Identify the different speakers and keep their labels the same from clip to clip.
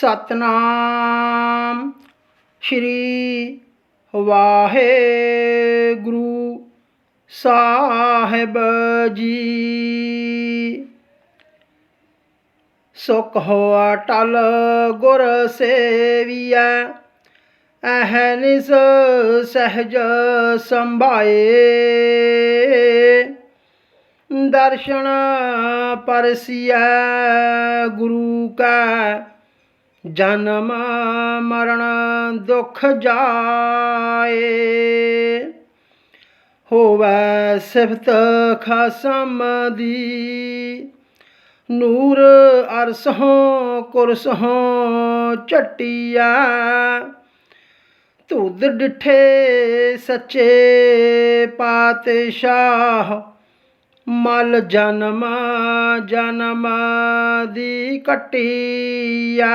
Speaker 1: ਸਤਨਾਮ ਸ਼੍ਰੀ ਵਾਹਿਗੁਰੂ ਸਾਹਿਬ ਜੀ। ਸੁਖ ਹੋਆ ਟਲ ਗੁਰ ਸੇਵੀਐ, ਅਹਨਿਸ ਸਹਜ ਸੰਭਾਏ। ਦਰਸ਼ਨ ਪਰਸੀਐ ਗੁਰੂ ਕਾ ਜਨਮ ਮਰਨ ਦੁਖ ਜਾਏ। ਹੋਵੇ ਸਿਫਤ ਖਸਮ ਦੀ। ਨੂਰ ਅਰਸੋਂ ਕੁਰਸੋਂ ਝਟਿਆ ਧੁੱਧ ਡਿਠੇ ਸੱਚੇ ਪਾਤਸ਼ਾਹ ਮਲ ਜਨਮ ਜਨਮ ਦੀ ਕਟਿਆ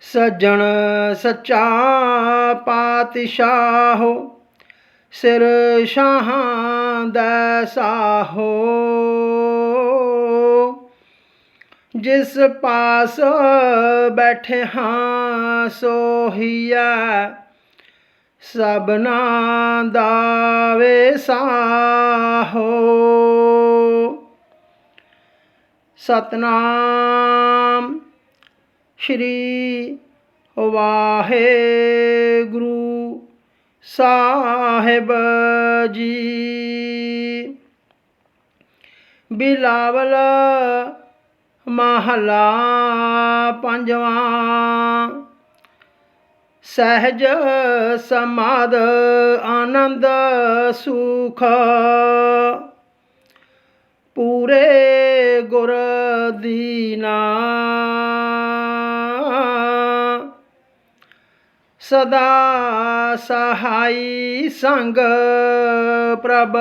Speaker 1: ਸਜਣ ਸੱਚਾ ਪਾਤਸ਼ਾਹ, ਸਿਰ ਸ਼ਾਹਾਂ ਦਾ ਸਾਹੋ। ਜਿਸ ਪਾਸ ਬੈਠੇ ਹਾਂ ਸੋਹੀਆ ਸਬਨਾ ਦਾਵੇ ਸਾਹੋ ਸਤਨਾਮ ਸ਼੍ਰੀ ਵਾਹਿਗੁਰੂ ਸਾਹਿਬ ਜੀ। ਬਿਲਾਵਲ ਮਹਲਾ ਪੰਜਵਾਂ ਸਹਿਜ ਸਮਾਦ ਆਨੰਦ ਸੁਖ। ਪੂਰੇ ਗੁਰ ਦੀਨਾ। ਸਦਾ ਸਹਾਈ ਸੰਗ ਪ੍ਰਭ।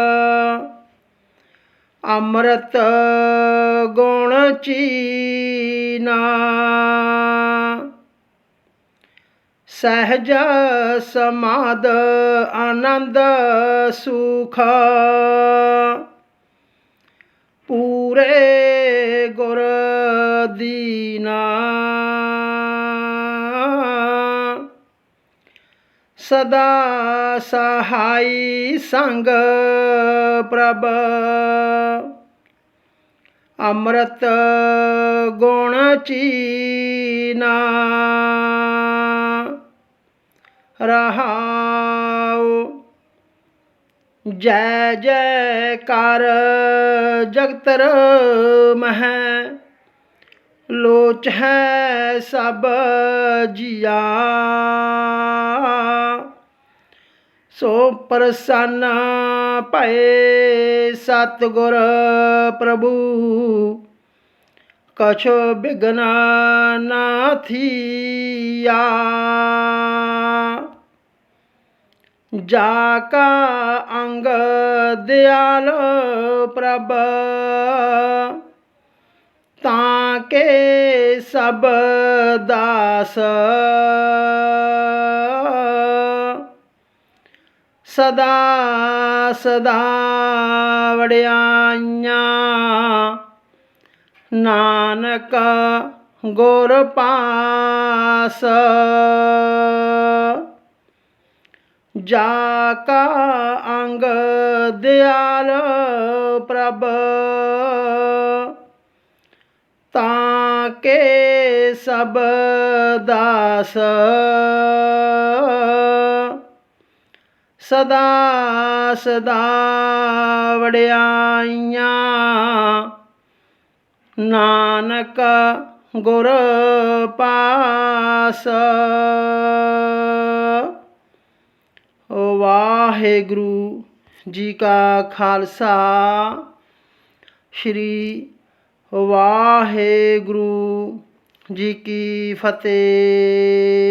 Speaker 1: ਅੰਮ੍ਰਿਤ ਗੁਣ ਚੀਨਾ। ਸਹਿਜ ਸਮਾਦ ਆਨੰਦ ਸੁਖ। ਪੂਰੇ ਗੁਰ ਦੀਨਾ। ਸਦਾ ਸਹਾਈ ਸੰਗ ਪ੍ਰਭ। ਅੰਮ੍ਰਿਤ ਗੁਣ ਚੀਨਾ। ਰਹਾਉ ਜੈ ਜੈ ਕਰ ਜਗਤਰ ਮਹਿ ਲੋਚ ਹੈ ਸਭ ਜੀਆ। ਸੋ ਪ੍ਰਸੰਨ ਭਏ ਸਤਿਗੁਰ ਪ੍ਰਭੂ ਕਛ ਬਿਗਨ ਨਾ ਥੀਆ ਜਾ ਕਾ ਅੰਗ ਦਿਆਲ ਪ੍ਰਭ, ਤਾਂ ਕੇ ਸਭ ਦਾਸ। ਸਦਾ ਸਦਾ ਨਾਨਕ ਗੁਰ ਪਾਸ। ਜਾ ਕਾ ਅੰਗ ਦਿਆਲ ਪ੍ਰਭ। ਤਾਂ ਕੇ ਸਭ ਦਾਸ। ਸਦਾ ਸਦਾ ਵੜਿਆਈਆਂ ਨਾਨਕ ਗੁਰ ਪਾਸ। ਵਾਹਿਗੁਰੂ ਜੀ ਕਾ ਖਾਲਸਾ। ਸ਼੍ਰੀ ਵਾਹਿਗੁਰੂ ਜੀ ਕੀ ਫਤਿਹ।